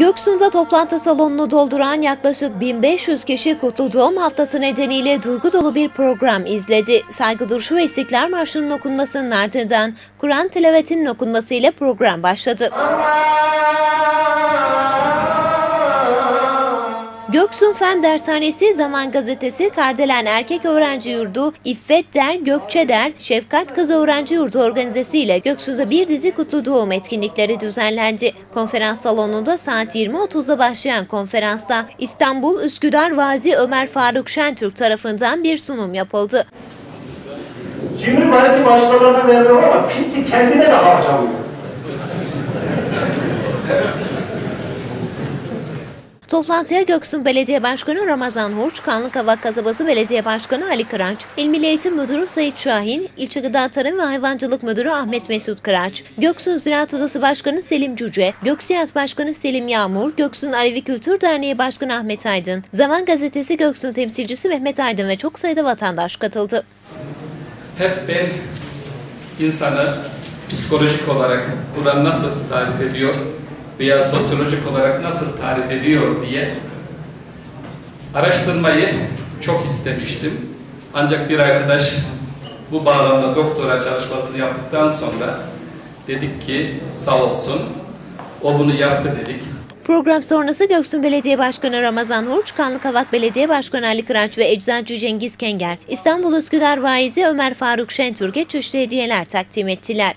Göksu'nda toplantı salonunu dolduran yaklaşık 1500 kişi Kutlu Doğum Haftası nedeniyle duygu dolu bir program izledi. Saygı duruşu ve İstiklal Marşı'nın okunmasının ardından Kur'an tilavetinin okunmasıyla program başladı. Göksun Fen Dershanesi, Zaman Gazetesi, Kardelen Erkek Öğrenci Yurdu, İffet Der, Gökçe Der, Şefkat Kız Öğrenci Yurdu organizasıyla Göksu'da bir dizi kutlu doğum etkinlikleri düzenlendi. Konferans salonunda saat 20.30'da başlayan konferansta İstanbul Üsküdar Vazi Ömer Faruk Şentürk tarafından bir sunum yapıldı. Cimri belki başkalarına veriyor ama pinti kendine de harcamıyor. Toplantıya Göksun Belediye Başkanı Ramazan Hurç, Kanlıkavak Kasabası Belediye Başkanı Ali Kıraç, İl Milli Eğitim Müdürü Sayit Şahin, İlçe Gıda Tarım ve Hayvancılık Müdürü Ahmet Mesut Kıraç, Göksun Ziraat Odası Başkanı Selim Cüce, Göksiyat Başkanı Selim Yağmur, Göksun Alevi Kültür Derneği Başkanı Ahmet Aydın, Zaman Gazetesi Göksun temsilcisi Mehmet Aydın ve çok sayıda vatandaş katıldı. hep ben insanı psikolojik olarak Kur'an nasıl tarif ediyor veya sosyolojik olarak nasıl tarif ediyor diye araştırmayı çok istemiştim. Ancak bir arkadaş bu bağlamda doktora çalışmasını yaptıktan sonra dedik ki sağ olsun o bunu yaptı dedik. Program sonrası Göksun Belediye Başkanı Ramazan Hurç, Kanlıkavak Belediye Başkanı Ali Kıraç ve Eczacı Cengiz Kenger, İstanbul Üsküdar Vaizi Ömer Faruk Şentürk'e çeşitli hediyeler takdim ettiler.